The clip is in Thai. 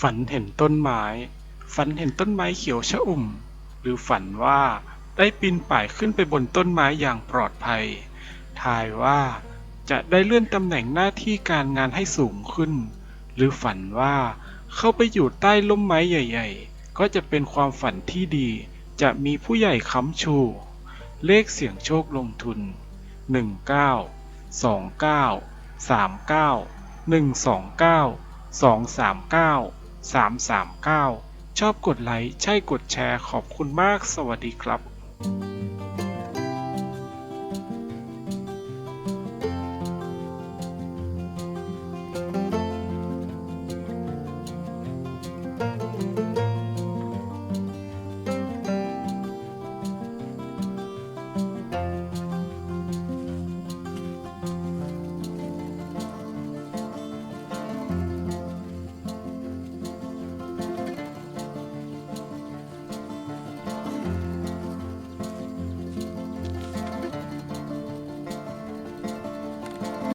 ฝันเห็นต้นไม้ ฝันเห็นต้นไม้เขียวชอุ่ม หรือฝันว่าได้ปีนป่ายขึ้นไปบนต้นไม้อย่างปลอดภัย ทายว่าจะได้เลื่อนตำแหน่งหน้าที่การงานให้สูงขึ้น หรือฝันว่าเข้าไปอยู่ใต้ร่มไม้ใหญ่ ๆ ก็จะเป็นความฝันที่ดี จะมีผู้ใหญ่ค้ำชู เลขเสี่ยงโชคลงทุน 19 29 39 129 239 339 ชอบกดไลค์ ใช่กดแชร์ ขอบคุณมาก สวัสดีครับ